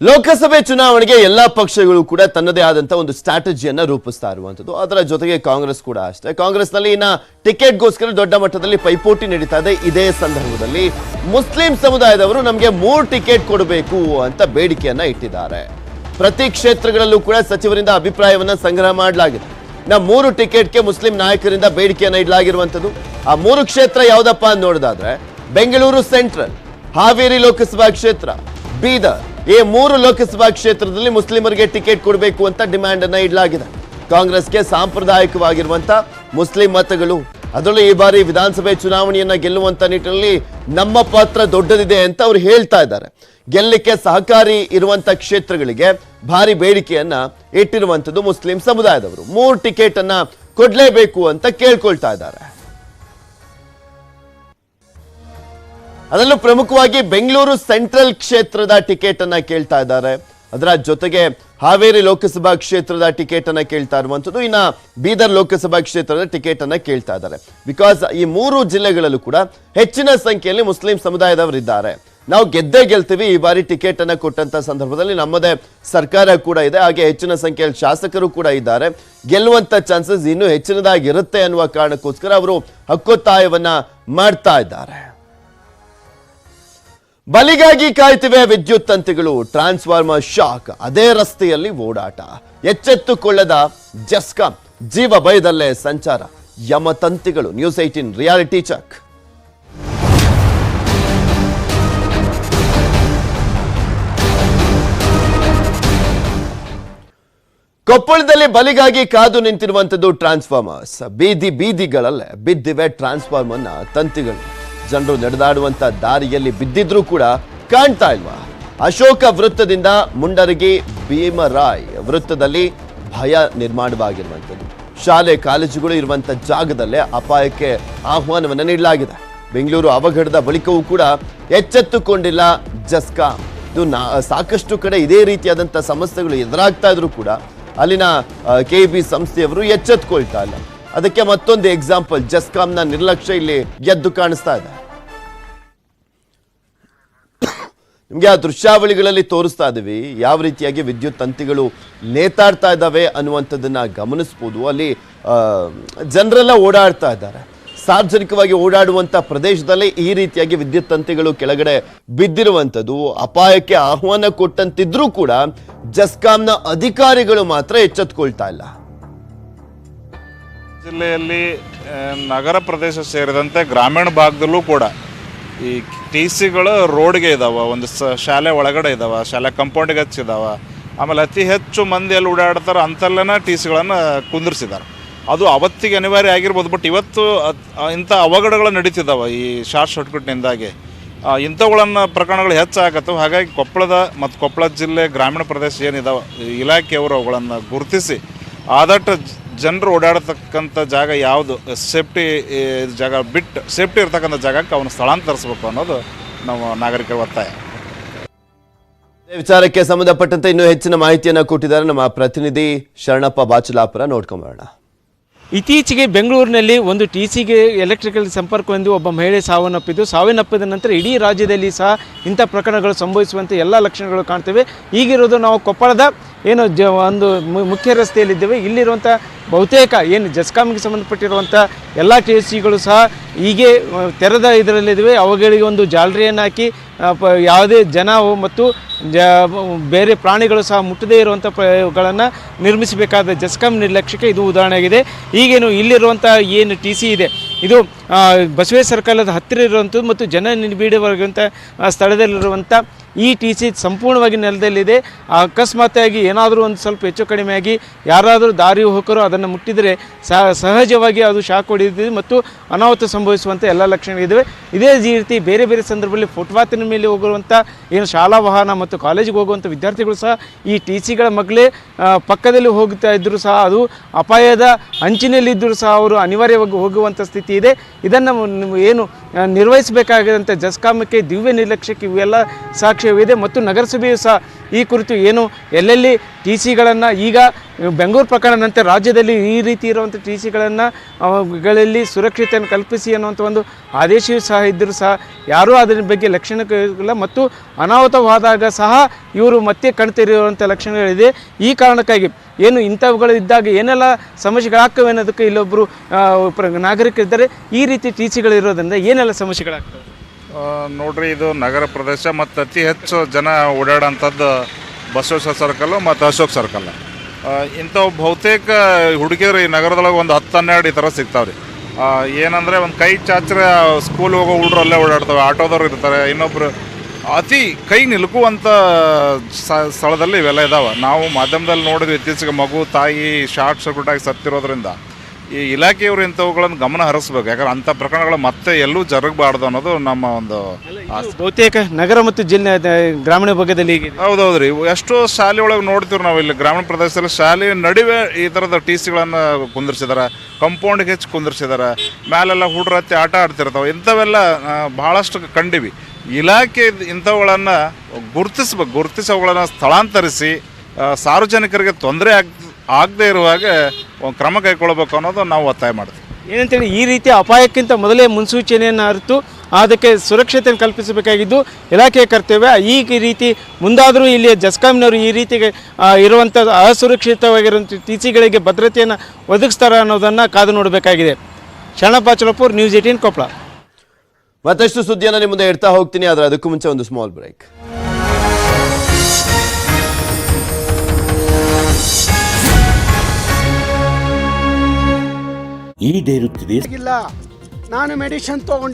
ಲೋಕಸಭೆ ಚುನಾವಣೆಗೆ ಎಲ್ಲ ಪಕ್ಷಗಳು ಕೂಡ ತನ್ನದೇ ಆದಂತ ಒಂದು ಸ್ಟ್ರಾಟಜಿಯನ್ನ ರೂಪಿಸ್ತಾ ಇರುವಂತದ್ದು ಅದರ ಜೊತೆಗೆ ಕಾಂಗ್ರೆಸ್ ಕೂಡ ಅಷ್ಟೇ. ಕಾಂಗ್ರೆಸ್ನಲ್ಲಿ ಇನ್ನ ಟಿಕೆಟ್ಗೋಸ್ಕರ ದೊಡ್ಡ ಮಟ್ಟದಲ್ಲಿ ಪೈಪೋಟಿ ನಡೀತಾ ಇದೆ. ಇದೇ ಸಂದರ್ಭದಲ್ಲಿ ಮುಸ್ಲಿಂ ಸಮುದಾಯದವರು ನಮಗೆ ಮೂರು ಟಿಕೆಟ್ ಕೊಡಬೇಕು ಅಂತ ಬೇಡಿಕೆಯನ್ನ ಇಟ್ಟಿದ್ದಾರೆ. ಪ್ರತಿ ಕ್ಷೇತ್ರಗಳಲ್ಲೂ ಕೂಡ ಸಚಿವರಿಂದ ಅಭಿಪ್ರಾಯವನ್ನ ಸಂಗ್ರಹ ಮಾಡಲಾಗಿದೆ. ನಾ ಮೂರು ಟಿಕೆಟ್ಗೆ ಮುಸ್ಲಿಂ ನಾಯಕರಿಂದ ಬೇಡಿಕೆಯನ್ನ ಇಡಲಾಗಿರುವಂತದ್ದು ಆ ಮೂರು ಕ್ಷೇತ್ರ ಯಾವುದಪ್ಪ ಅಂತ ನೋಡೋದಾದ್ರೆ, ಬೆಂಗಳೂರು ಸೆಂಟ್ರಲ್, ಹಾವೇರಿ ಲೋಕಸಭಾ ಕ್ಷೇತ್ರ. ಬೀದರ್ ಈ ಮೂರು ಲೋಕಸಭಾ ಕ್ಷೇತ್ರದಲ್ಲಿ ಮುಸ್ಲಿಮರಿಗೆ ಟಿಕೆಟ್ ಕೊಡಬೇಕು ಅಂತ ಡಿಮ್ಯಾಂಡ್ ಅನ್ನ ಇಡಲಾಗಿದೆ. ಕಾಂಗ್ರೆಸ್ಗೆ ಸಾಂಪ್ರದಾಯಿಕವಾಗಿರುವಂತ ಮುಸ್ಲಿಂ ಮತಗಳು, ಅದರಲ್ಲೂ ಈ ಬಾರಿ ವಿಧಾನಸಭೆ ಚುನಾವಣೆಯನ್ನ ಗೆಲ್ಲುವಂತ ನಿಟ್ಟಿನಲ್ಲಿ ನಮ್ಮ ಪಾತ್ರ ದೊಡ್ಡದಿದೆ ಅಂತ ಅವ್ರು ಹೇಳ್ತಾ ಇದ್ದಾರೆ. ಗೆಲ್ಲಕ್ಕೆ ಸಹಕಾರಿ ಇರುವಂತ ಕ್ಷೇತ್ರಗಳಿಗೆ ಭಾರಿ ಬೇಡಿಕೆಯನ್ನ ಇಟ್ಟಿರುವಂತದ್ದು ಮುಸ್ಲಿಂ ಸಮುದಾಯದವರು. ಮೂರು ಟಿಕೆಟ್ ಅನ್ನ ಕೊಡ್ಲೇಬೇಕು ಅಂತ ಕೇಳ್ಕೊಳ್ತಾ ಇದ್ದಾರೆ. ಅದರಲ್ಲೂ ಪ್ರಮುಖವಾಗಿ ಬೆಂಗಳೂರು ಸೆಂಟ್ರಲ್ ಕ್ಷೇತ್ರದ ಟಿಕೆಟ್ ಅನ್ನ ಕೇಳ್ತಾ ಇದ್ದಾರೆ. ಅದರ ಜೊತೆಗೆ ಹಾವೇರಿ ಲೋಕಸಭಾ ಕ್ಷೇತ್ರದ ಟಿಕೆಟ್ ಅನ್ನ ಕೇಳ್ತಾ ಇರುವಂಥದ್ದು. ಇನ್ನ ಬೀದರ್ ಲೋಕಸಭಾ ಕ್ಷೇತ್ರದ ಟಿಕೆಟ್ ಅನ್ನ ಕೇಳ್ತಾ ಇದ್ದಾರೆ. ಬಿಕಾಸ್ ಈ ಮೂರು ಜಿಲ್ಲೆಗಳಲ್ಲೂ ಕೂಡ ಹೆಚ್ಚಿನ ಸಂಖ್ಯೆಯಲ್ಲಿ ಮುಸ್ಲಿಂ ಸಮುದಾಯದವರಿದ್ದಾರೆ. ನಾವು ಗೆದ್ದೇ ಗೆಲ್ತೀವಿ, ಈ ಬಾರಿ ಟಿಕೆಟ್ ಅನ್ನ ಕೊಟ್ಟಂತ ಸಂದರ್ಭದಲ್ಲಿ ನಮ್ಮದೇ ಸರ್ಕಾರ ಕೂಡ ಇದೆ. ಹಾಗೆ ಹೆಚ್ಚಿನ ಸಂಖ್ಯೆಯಲ್ಲಿ ಶಾಸಕರು ಕೂಡ ಇದ್ದಾರೆ. ಗೆಲ್ಲುವಂತ ಚಾನ್ಸಸ್ ಇನ್ನೂ ಹೆಚ್ಚಿನದಾಗಿರುತ್ತೆ ಅನ್ನುವ ಕಾರಣಕ್ಕೋಸ್ಕರ ಅವರು ಹಕ್ಕೊತ್ತಾಯವನ್ನ ಮಾಡ್ತಾ ಇದ್ದಾರೆ. ಬಲಿಗಾಗಿ ಕಾಯ್ತಿವೆ ವಿದ್ಯುತ್ ತಂತಿಗಳು. ಟ್ರಾನ್ಸ್ಫಾರ್ಮರ್ ಶಾಕ್ ಅದೇ ರಸ್ತೆಯಲ್ಲಿ ಓಡಾಟ. ಎಚ್ಚೆತ್ತುಕೊಳ್ಳದ ಜಸ್ಕಾಂ. ಜೀವ ಭಯದಲ್ಲೇ ಸಂಚಾರ. ಯಮ ತಂತಿಗಳು. ನ್ಯೂಸ್ ಏಟೀನ್ ರಿಯಾಲಿಟಿ ಚೆಕ್ ಕೊಪ್ಪಳದಲ್ಲಿ ಬಲಿಗಾಗಿ ಕಾದು ನಿಂತಿರುವಂತದ್ದು ಟ್ರಾನ್ಸ್ಫಾರ್ಮರ್ಸ್ ಬೀದಿ ಬೀದಿಗಳಲ್ಲೇ ಬಿದ್ದಿವೆ ಟ್ರಾನ್ಸ್ಫಾರ್ಮರ್ನ ತಂತಿಗಳು. ಜನರು ನಡೆದಾಡುವಂತ ದಾರಿಯಲ್ಲಿ ಬಿದ್ದಿದ್ರೂ ಕೂಡ ಕಾಣ್ತಾ ಇಲ್ವಾ? ಅಶೋಕ ವೃತ್ತದಿಂದ ಮುಂಡರಗಿ ಭೀಮರಾಯ್ ವೃತ್ತದಲ್ಲಿ ಭಯ ನಿರ್ಮಾಣವಾಗಿರುವಂಥದ್ದು. ಶಾಲೆ, ಕಾಲೇಜುಗಳು ಇರುವಂತ ಜಾಗದಲ್ಲೇ ಅಪಾಯಕ್ಕೆ ಆಹ್ವಾನವನ್ನು ನೀಡಲಾಗಿದೆ. ಬೆಂಗಳೂರು ಅವಘಡದ ಬಳಿಕವೂ ಕೂಡ ಎಚ್ಚೆತ್ತುಕೊಂಡಿಲ್ಲ ಜಸ್ಕಾಂ. ಇದು ನಾ- ಸಾಕಷ್ಟು ಕಡೆ ಇದೇ ರೀತಿಯಾದಂಥ ಸಮಸ್ಯೆಗಳು ಎದುರಾಗ್ತಾ ಇದ್ರು ಕೂಡ ಅಲ್ಲಿನ ಕೆ ಬಿ ಸಂಸ್ಥೆಯವರು ಎಚ್ಚೆತ್ಕೊಳ್ತಾ ಇಲ್ಲ. ಅದಕ್ಕೆ ಮತ್ತೊಂದು ಎಕ್ಸಾಂಪಲ್ ಜಸ್ಕಾಂನ ನಿರ್ಲಕ್ಷ್ಯ ಇಲ್ಲಿ ಎದ್ದು ಕಾಣಿಸ್ತಾ ಇದೆ. ನಿಮಗೆ ಆ ದೃಶ್ಯಾವಳಿಗಳಲ್ಲಿ ತೋರಿಸ್ತಾ ಇದ್ದೀವಿ ಯಾವ ರೀತಿಯಾಗಿ ವಿದ್ಯುತ್ ತಂತಿಗಳು ನೇತಾಡ್ತಾ ಇದ್ದಾವೆ ಅನ್ನುವಂಥದ್ದನ್ನು ಗಮನಿಸ್ಬೋದು. ಅಲ್ಲಿ ಜನರೆಲ್ಲ ಓಡಾಡ್ತಾ ಇದ್ದಾರೆ. ಸಾರ್ವಜನಿಕವಾಗಿ ಓಡಾಡುವಂಥ ಪ್ರದೇಶದಲ್ಲೇ ಈ ರೀತಿಯಾಗಿ ವಿದ್ಯುತ್ ತಂತಿಗಳು ಕೆಳಗಡೆ ಬಿದ್ದಿರುವಂಥದ್ದು. ಅಪಾಯಕ್ಕೆ ಆಹ್ವಾನ ಕೊಟ್ಟಂತಿದ್ರೂ ಕೂಡ ಜಸ್ಕಾಂನ ಅಧಿಕಾರಿಗಳು ಮಾತ್ರ ಎಚ್ಚೆತ್ಕೊಳ್ತಾ ಇಲ್ಲ. ಜಿಲ್ಲೆಯಲ್ಲಿ ನಗರ ಪ್ರದೇಶ ಸೇರಿದಂತೆ ಗ್ರಾಮೀಣ ಭಾಗದಲ್ಲೂ ಕೂಡ ಈ ಟಿ ಸಿಗಳು ರೋಡ್ಗೆ ಇದಾವೆ, ಒಂದು ಸ ಶಾಲೆ ಒಳಗಡೆ ಇದಾವೆ, ಶಾಲೆ ಕಂಪೌಂಡ್ಗೆ ಹಚ್ಚಿದಾವೆ. ಆಮೇಲೆ ಅತಿ ಹೆಚ್ಚು ಮಂದಿ ಎಲ್ಲಿ ಓಡಾಡ್ತಾರೆ ಅಂತಲ್ಲೇನ ಟಿ ಸಿಗಳನ್ನು ಕುಂದಿರ್ಸಿದ್ದಾರೆ ಅದು ಅವತ್ತಿಗೆ ಅನಿವಾರ್ಯ ಆಗಿರ್ಬೋದು ಬಟ್ ಇವತ್ತು ಇಂಥ ಅವಘಡಗಳು ನಡೀತಿದ್ದಾವೆ ಈ ಶಾರ್ಟ್ ಸರ್ಕ್ಯೂಟ್ನಿಂದಾಗಿ. ಇಂಥವುಗಳನ್ನ ಪ್ರಕರಣಗಳು ಹೆಚ್ಚಾಗತ್ತವೆ. ಹಾಗಾಗಿ ಕೊಪ್ಪಳದ ಮತ್ತು ಕೊಪ್ಪಳ ಜಿಲ್ಲೆ ಗ್ರಾಮೀಣ ಪ್ರದೇಶ ಏನಿದಾವೆ, ಇಲಾಖೆಯವರು ಅವುಗಳನ್ನು ಗುರುತಿಸಿ, ಆದಷ್ಟು ಜನರು ಓಡಾಡತಕ್ಕಂಥ ಜಾಗ ಯಾವುದು ಸೇಫ್ಟಿ ಜಾಗ ಬಿಟ್ಟು ಸೇಫ್ಟಿ ಇರ್ತಕ್ಕಂಥ ಜಾಗಕ್ಕೆ ಅವನು ಸ್ಥಳಾಂತರಿಸಬೇಕು ಅನ್ನೋದು ನಮ್ಮ ನಾಗರಿಕ ಒತ್ತಾಯ. ವಿಚಾರಕ್ಕೆ ಸಂಬಂಧಪಟ್ಟಂತೆ ಇನ್ನೂ ಹೆಚ್ಚಿನ ಮಾಹಿತಿಯನ್ನು ಕೊಟ್ಟಿದ್ದಾರೆ ನಮ್ಮ ಪ್ರತಿನಿಧಿ ಶರಣಪ್ಪ ಬಾಚಲಾಪುರ ನೋಡ್ಕೊಂಬರೋಣ ಇತ್ತೀಚೆಗೆ ಬೆಂಗಳೂರಿನಲ್ಲಿ ಒಂದು ಟಿ ಸಿಗೆ ಎಲೆಕ್ಟ್ರಿಕಲ್ ಸಂಪರ್ಕ ಎಂದು ಒಬ್ಬ ಮಹಿಳೆ ಸಾವನ್ನಪ್ಪಿದ್ದು ಸಾವನ್ನಪ್ಪಿದ ನಂತರ ಇಡೀ ರಾಜ್ಯದಲ್ಲಿ ಸಹ ಇಂಥ ಪ್ರಕರಣಗಳು ಸಂಭವಿಸುವಂತೆ ಎಲ್ಲ ಲಕ್ಷಣಗಳು ಕಾಣ್ತೇವೆ. ಈಗಿರೋದು ನಾವು ಕೊಪ್ಪಳದ ಏನು ಜ ಒಂದು ಮುಖ್ಯ ರಸ್ತೆಯಲ್ಲಿದ್ದೇವೆ. ಇಲ್ಲಿರುವಂಥ ಬಹುತೇಕ ಏನು ಜಸ್ಕಾಮ್ಗೆ ಸಂಬಂಧಪಟ್ಟಿರುವಂಥ ಎಲ್ಲ ಟಿ ಸಿಗಳು ಸಹ ಹೀಗೆ ತೆರೆದ ಇದರಲ್ಲಿದ್ದಾವೆ. ಅವುಗಳಿಗೆ ಒಂದು ಜಾಲರಿಯನ್ನು ಹಾಕಿ ಪ- ಯಾವುದೇ ಜನ ಮತ್ತು ಜ ಬೇರೆ ಪ್ರಾಣಿಗಳು ಸಹ ಮುಟ್ಟದೇ ಇರುವಂಥ ಪ್ರಯೋಗಗಳನ್ನು ನಿರ್ಮಿಸಬೇಕಾದ ಜಸ್ಕಾಂ ನಿರ್ಲಕ್ಷ್ಯಕ್ಕೆ ಇದು ಉದಾಹರಣೆಯಾಗಿದೆ. ಈಗೇನು ಇಲ್ಲಿರುವಂಥ ಏನು ಟಿ ಸಿ ಇದೆ, ಇದು ಬಸವೇಶ್ವರ ಕಾಲದ ಹತ್ತಿರ ಇರುವಂಥದ್ದು ಮತ್ತು ಜನ ನಿಬಿಡವಾಗಿರುವಂಥ ಸ್ಥಳದಲ್ಲಿರುವಂಥ ಈ ಟಿ ಸಿ ಸಂಪೂರ್ಣವಾಗಿ ನೆಲದಲ್ಲಿದೆ. ಅಕಸ್ಮಾತಾಗಿ ಏನಾದರೂ ಒಂದು ಸ್ವಲ್ಪ ಹೆಚ್ಚು ಕಡಿಮೆಯಾಗಿ ಯಾರಾದರೂ ದಾರಿ ಹೋಕರು ಅದನ್ನು ಮುಟ್ಟಿದರೆ ಸಹ ಸಹಜವಾಗಿ ಅದು ಶಾಕ್ ಹೊಡೆದಿದೆ ಮತ್ತು ಅನಾಹುತ ಸಂಭವಿಸುವಂಥ ಎಲ್ಲ ಲಕ್ಷಣಗಳಿದ್ದಾವೆ. ಇದೇ ರೀತಿ ಬೇರೆ ಬೇರೆ ಸಂದರ್ಭದಲ್ಲಿ ಫುಟ್ಪಾತಿನ ಮೇಲೆ ಹೋಗುವಂಥ ಏನು ಶಾಲಾ ವಾಹನ ಮತ್ತು ಕಾಲೇಜಿಗೆ ಹೋಗುವಂಥ ವಿದ್ಯಾರ್ಥಿಗಳು ಸಹ ಈ ಟಿ ಸಿಗಳ ಮಗಳೇ ಪಕ್ಕದಲ್ಲಿ ಹೋಗ್ತಾ ಇದ್ದರೂ ಸಹ ಅದು ಅಪಾಯದ ಅಂಚಿನಲ್ಲಿದ್ದರೂ ಸಹ ಅವರು ಅನಿವಾರ್ಯವಾಗಿ ಹೋಗುವಂಥ ಸ್ಥಿತಿ ಇದೆ. ಇದನ್ನು ಏನು ಆ, ನಿರ್ವಹಿಸಬೇಕಾಗಿರುವಂಥ ಜಸ್ಕಾಮಕ್ಕೆ ದಿವ್ಯ ನಿರ್ಲಕ್ಷ್ಯಕ್ಕೆ ಇವೆಲ್ಲ ಸಾಕ್ಷ್ಯವಿದೆ ಮತ್ತು ನಗರಸಭೆಯು ಸಹ ಈ ಕುರಿತು ಏನು ಎಲ್ಲೆಲ್ಲಿ ಟಿ ಸಿಗಳನ್ನು ಈಗ ಬೆಂಗಳೂರು ಪ್ರಕರಣ ನಂತರ ರಾಜ್ಯದಲ್ಲಿ ಈ ರೀತಿ ಇರುವಂಥ ಟಿ ಸಿಗಳನ್ನು ಗಳಲ್ಲಿ ಸುರಕ್ಷತೆಯನ್ನು ಕಲ್ಪಿಸಿ ಅನ್ನುವಂಥ ಒಂದು ಆದೇಶವೂ ಸಹ ಇದ್ದರೂ ಸಹ ಯಾರೂ ಅದರ ಬಗ್ಗೆ ಲಕ್ಷಣಗಳಿಲ್ಲ ಮತ್ತು ಅನಾಹುತವಾದಾಗ ಸಹ ಇವರು ಮತ್ತೆ ಕಣ್ತಿರುವಂಥ ಲಕ್ಷಣಗಳಿದೆ. ಈ ಕಾರಣಕ್ಕಾಗಿ ಏನು ಇಂಥವುಗಳು ಇದ್ದಾಗ ಏನೆಲ್ಲ ಸಮಸ್ಯೆಗಳಾಗ್ತವೆ ಅನ್ನೋದಕ್ಕೆ ಇಲ್ಲೊಬ್ಬರು ನಾಗರಿಕರಿದ್ದಾರೆ. ಈ ರೀತಿ ಟಿ ಸಿಗಳು ಇರೋದ್ರಿಂದ ಏನೆಲ್ಲ ಸಮಸ್ಯೆಗಳಾಗ್ತವೆ? ನೋಡ್ರಿ, ಇದು ನಗರ ಪ್ರದೇಶ ಮತ್ತು ಅತಿ ಹೆಚ್ಚು ಜನ ಓಡಾಡೋಂಥದ್ದು ಬಸವೇಶ್ವರ ಸರ್ಕಲ್ಲು ಮತ್ತು ಅಶೋಕ್ ಸರ್ಕಲ್ ಇಂಥವು ಬಹುತೇಕ ಹುಡುಗಿಯರು ಈ ನಗರದೊಳಗೆ ಒಂದು ಹತ್ತು ಹನ್ನೆರಡು ಈ ಥರ ಸಿಗ್ತಾವೆ ರೀ ಏನಂದರೆ ಒಂದು ಕೈ ಚಾಚ್ರೆ ಸ್ಕೂಲ್ ಹೋಗೋ ಹುಡುಗರು ಅಲ್ಲೇ ಓಡಾಡ್ತವೆ, ಆಟೋದವ್ರು ಇರ್ತಾರೆ ಇನ್ನೊಬ್ಬರು ಅತಿ ಕೈ ನಿಲುಕುವಂಥ ಸ್ಥಳದಲ್ಲಿ ಇವೆಲ್ಲ ಇದ್ದಾವೆ ನಾವು ಮಾಧ್ಯಮದಲ್ಲಿ ನೋಡಿದ್ವಿ ಇತ್ತೀಚೆಗೆ ಮಗು, ತಾಯಿ ಶಾರ್ಟ್ ಸರ್ಕ್ಯೂಟ್ ಆಗಿ ಸತ್ತಿರೋದ್ರಿಂದ. ಈ ಇಲಾಖೆಯವರು ಇಂಥವುಗಳನ್ನು ಗಮನ ಹರಿಸ್ಬೇಕು. ಯಾಕಂದ್ರೆ ಅಂಥ ಪ್ರಕರಣಗಳು ಮತ್ತೆ ಎಲ್ಲೂ ಜರುಗಬಾರ್ದು ಅನ್ನೋದು ನಮ್ಮ ಒಂದು ಆಸೆ. ಬಹುತೇಕ ನಗರ ಮತ್ತು ಜಿಲ್ಲೆ ಗ್ರಾಮೀಣ ಭಾಗದಲ್ಲಿ ಹೀಗಿದೆ. ಹೌದೌದು ರೀ ಎಷ್ಟೋ ಶಾಲೆ ಒಳಗೆ ನೋಡ್ತೀವಿ ನಾವು ಇಲ್ಲಿ ಗ್ರಾಮೀಣ ಪ್ರದೇಶದಲ್ಲಿ ಶಾಲೆ ನಡುವೆ ಈ ಥರದ ಟಿ ಸಿಗಳನ್ನು ಕುಂದಿರ್ಸಿದಾರೆ ಕಂಪೌಂಡ್ಗೆ ಹೆಚ್ಚು ಕುಂದಿರ್ಸಿದಾರೆ ಮ್ಯಾಲೆಲ್ಲ ಹುಡ್ರ ಹತ್ತಿ ಆಟ ಆಡ್ತಿರ್ತಾವೆ. ಇಂಥವೆಲ್ಲ ಆ, ಭಾಳಷ್ಟು ಕಂಡಿವಿ. ಇಲಾಖೆ ಇಂಥವುಗಳನ್ನು ಗುರುತಿಸ್ಬೇಕು. ಗುರುತಿಸಿ ಅವುಗಳನ್ನು ಸ್ಥಳಾಂತರಿಸಿ ಆ, ಸಾರ್ವಜನಿಕರಿಗೆ ತೊಂದರೆ ಆಗ್ ಆಗದೇ ಇರುವಾಗ ಒಂದು ಕ್ರಮ ಕೈಗೊಳ್ಬೇಕು ಅನ್ನೋದು ನಾವು ಒತ್ತಾಯ ಮಾಡ್ತೀವಿ. ಏನಂತೇಳಿ ಈ ರೀತಿಯ ಅಪಾಯಕ್ಕಿಂತ ಮೊದಲೇ ಮುನ್ಸೂಚನೆಯನ್ನು ಅರಿತು ಅದಕ್ಕೆ ಸುರಕ್ಷತೆಯನ್ನು ಕಲ್ಪಿಸಬೇಕಾಗಿದ್ದು ಇಲಾಖೆಯ ಕರ್ತವ್ಯ ಈ ರೀತಿ ಮುಂದಾದರೂ ಇಲ್ಲಿ ಜಸ್ಕಾಂನವರು ಈ ರೀತಿ ಆ, ಇರುವಂಥ ಅಸುರಕ್ಷಿತವಾಗಿರುವಂಥ ಟಿಸಿಗಳಿಗೆ ಭದ್ರತೆಯನ್ನು ಒದಗಿಸ್ತಾರೆ ಅನ್ನೋದನ್ನು ಕಾದು ನೋಡಬೇಕಾಗಿದೆ. ಶರಣಪಾಚಲಪುರ್ ನ್ಯೂಸ್ ಏಟೀನ್ ಕೊಪ್ಪಳ ಮತ್ತಷ್ಟು ಸುದ್ದಿಯನ್ನು ನಿಮ್ಮ ಮುಂದೆ ಇಡ್ತಾ ಹೋಗ್ತೀನಿ ಆದ್ರೆ ಅದಕ್ಕೂ ಮುಂಚೆ ಒಂದು ಸ್ಮಾಲ್ ಬ್ರೇಕ್ ಈಡೇರುತ್ತಿದೆ. ಇಲ್ಲ ನಾನು ಮೆಡಿಸಿನ್ ತಗೊಂಡು